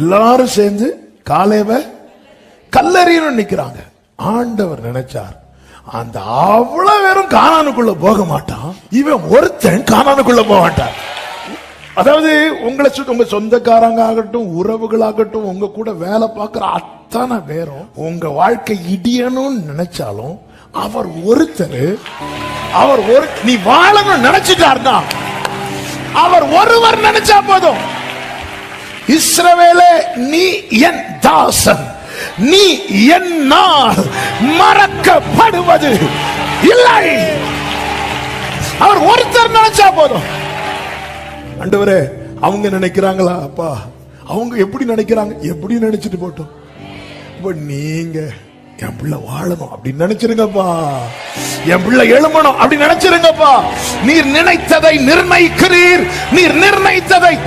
எல்லாரும் சேர்ந்து காலேவ கல்லறியணும் நிக்கிறாங்க. ஆண்டவர் நினைச்சார். அந்த அவ்வளவு பேரும் காணானுக்குள்ள போக மாட்டான். இவன் ஒருத்தன் காணானுக்குள்ள போக மாட்டான். அதாவது உங்களை சுத்தி உங்க சொந்தக்காரங்க ஆகட்டும் உறவுகளாகட்டும் உங்க கூட வேலை பார்க்கிற அத்தனை பேரும் உங்க வாழ்க்கை இடியணும்னு நினைச்சாலும் அவர் ஒருத்தர் அவர் ஒரு நீ வாழணும் தான் அவர் ஒருவர் நினைச்சா போதும். இஸ்ரவேலே நீ என் தாசன். நீ என்னால் மறக்கப்படுவது இல்லை. அவர் ஒருத்தர் நினைச்சா போதும். அண்டவரே அவங்க நினைக்கிறாங்களா? அப்பா அவங்க எப்படி நினைக்கிறாங்க? எப்படி நினைச்சிட்டு போட்டோம்? இப்ப நீங்க என் பிள்ளை வாழணும் அப்படின்னு நினைச்சிருங்கப்பா. என் பிள்ளை எழுமணும் அப்படி நினைச்சிருங்கப்பா. நீர் நினைத்ததை நிர்ணயிக்கிறீர். நீர் நிர்ணயித்ததை